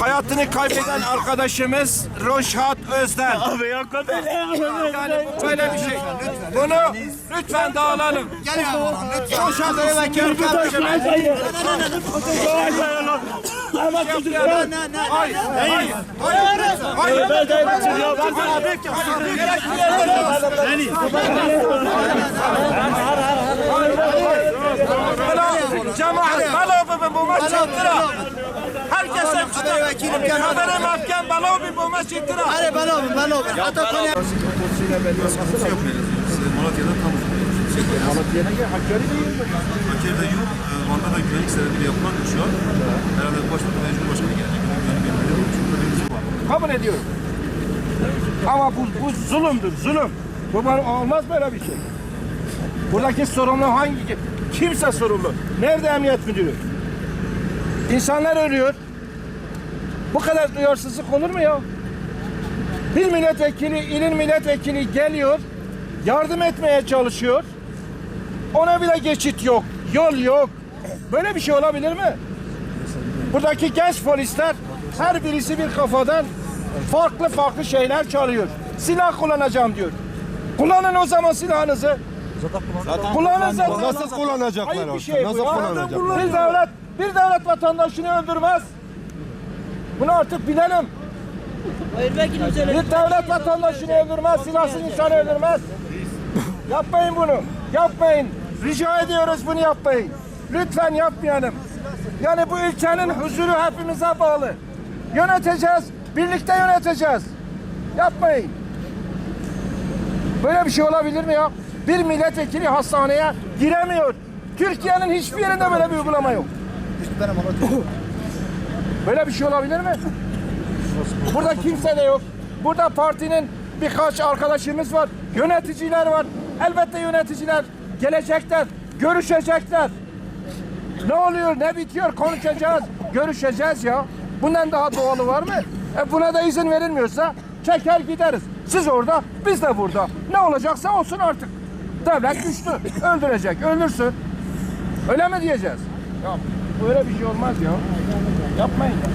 Hayatını kaybeden arkadaşımız Roşhat Özden. Abi yok böyle bir şey. Lütfen. Bunu lütfen dağılalım. Gel ya. Roşhat Özden. Lütfen. Lütfen. Lütfen. Lütfen. Lütfen. Ama çocuk Hayır, hayır, hayır, hayır. ben de çıkıyor. Ben de abi. Bela, cemaat, bir bu maç çattıra. Herkese habere mahkem bela bir bu maç çattıra. Sıkıntısı yok henüz. Siz Malatya'da tam Malatya'da ya Hakkari'de yok. Hakkari'de yok. Ee, Van'da da güvenlik sebebiyle yapılan şu an. Herhalde başbakan ve Cumhurbaşkanı gelecek. Şey. Kabul ediyorum. Ama bu, bu zulümdür, zulüm. Bu olmaz böyle bir şey. Buradaki sorumlu hangi, kimse sorumlu. Nerede emniyet müdürü? İnsanlar ölüyor. Bu kadar duyarsızlık olur mu ya? Bir milletvekili, ilin milletvekili geliyor, yardım etmeye çalışıyor. Ona bile geçit yok, yol yok. Böyle bir şey olabilir mi? Buradaki genç polisler her birisi bir kafadan farklı farklı şeyler çalıyor. Silah kullanacağım diyor. Kullanın o zaman silahınızı. Kullanın zaten. Nasıl kullanacaklar Ayıp bir şey bu Nasıl ya. kullanacaklar? Bir devlet, bir devlet vatandaşını öldürmez. Bunu artık bilelim. Bir devlet vatandaşını öldürmez, silahsız insanı öldürmez. Yapmayın bunu. Yapmayın. Rica ediyoruz bunu yapmayın. Lütfen yapmayalım. Yani bu ülkenin huzuru hepimize bağlı. Yöneteceğiz, birlikte yöneteceğiz. Yapmayın. Böyle bir şey olabilir mi ya? Bir milletvekili hastaneye giremiyor. Türkiye'nin hiçbir yerinde böyle bir uygulama yok. Böyle bir şey olabilir mi? Burada kimse de yok. Burada partinin birkaç arkadaşımız var. Yöneticiler var. Elbette yöneticiler gelecekler, görüşecekler. Ne oluyor, ne bitiyor konuşacağız, görüşeceğiz ya. Bundan daha doğalı var mı? E buna da izin verilmiyorsa çeker gideriz. Siz orada, biz de burada. Ne olacaksa olsun artık. Devlet güçlü. Öldürecek, öldürsün. Öyle mi diyeceğiz? Ya böyle bir şey olmaz ya. Yapmayın ya.